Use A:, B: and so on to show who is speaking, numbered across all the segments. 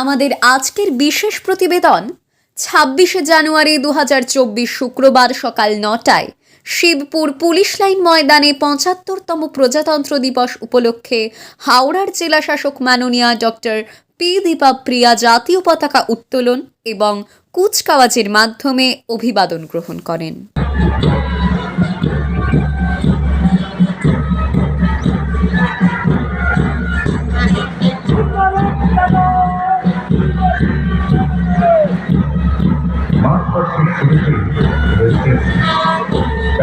A: আমাদের আজকের বিশেষ প্রতিবেদন, ছাব্বিশে জানুয়ারি দু হাজার চব্বিশ শুক্রবার সকাল নটায় শিবপুর পুলিশ লাইন ময়দানে পঁচাত্তরতম প্রজাতন্ত্র দিবস উপলক্ষে হাওড়ার জেলা শাসক মাননীয়া ডক্টর পি দীপা প্রিয়া জাতীয় পতাকা উত্তোলন এবং কুচকাওয়াজের মাধ্যমে অভিবাদন গ্রহণ করেন।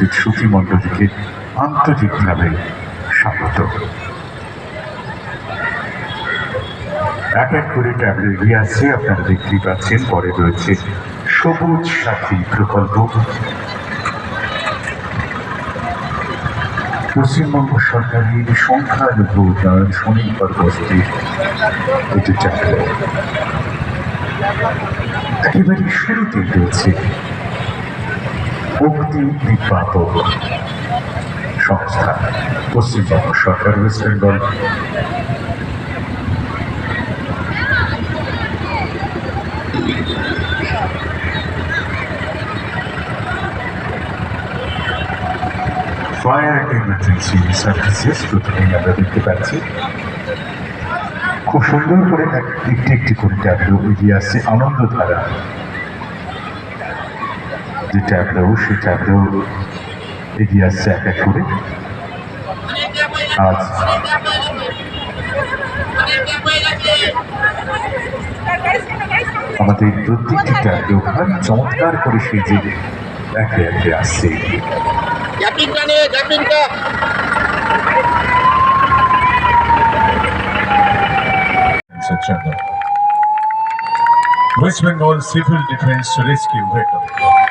B: উপস্থিত সুখী মণ্ডলীকে আন্তরিকভাবে স্বাগত। এক এক করে ট্যাবলে এগিয়ে আসছে, আপনারা দেখতেই পাচ্ছেন, পরে রয়েছে সবুজ সাথী প্রকল্প। পশ্চিমবঙ্গ সরকারের সংখ্যালঘু উন্নয়ন স্বনির্ভর গোষ্ঠীর এটি ট্যাবলে একেবারে শুরুতে রয়েছে মুক্তি নির্বাপক সংস্থা পশ্চিমবঙ্গ সরকার, West Bengal. Fire emergency services প্রথমেই আমরা দেখতে পাচ্ছি। খুব সুন্দর করে এক- একটি একটি করে ট্যাবলো এগিয়ে আসছে আনন্দধারা যে ট্যাবলো সেই ট্যাবলো এগিয়ে আসছে এক এক করে। আমাদের প্রত্যেকটি ট্যাবলো ভারী চমৎকার করে সেই যে একে একে আসছে।
C: West Bengal Civil Defense Rescue Vehicle.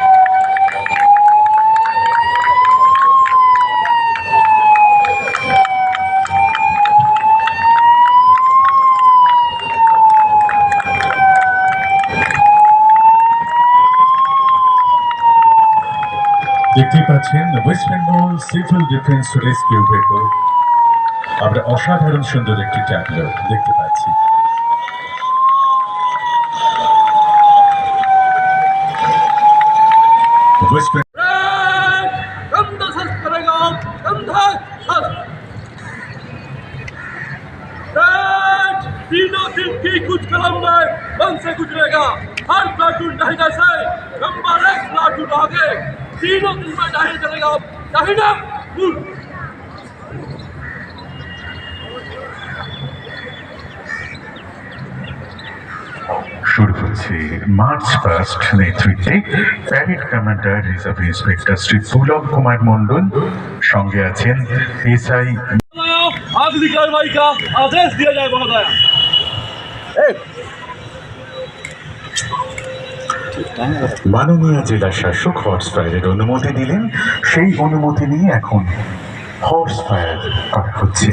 C: দেখতেই পাচ্ছেন West Bengal civil defence rescue vehicle আমরা অসাধারণ সুন্দর একটি ট্যাবলো দেখতে পাচ্ছি ওয়েস্ট বেঙ্গল
D: गंदा सस करेगा गंदा सस तीनों दिन की कुछ कलम में मन से गुजरेगा हर प्लाटून दाहिना से नंबर एक प्लाटून आगे तीनों दिन में दाहिना चलेगा दाहिना मुड़
B: শুরু হচ্ছে মার্চ ফার্স্ট নেতৃত্বে parade commander reserve inspector Shri Pulak Kumar Mondal সঙ্গে আছেন এসআই
D: अगली कार्रवाई का आदेश दिया जाए महोदया
B: মাননীয় জেলা শাসক হর্স ফায়ারের অনুমতি দিলেন। সেই অনুমতি নিয়ে এখন হর্স ফায়ার করা হচ্ছে।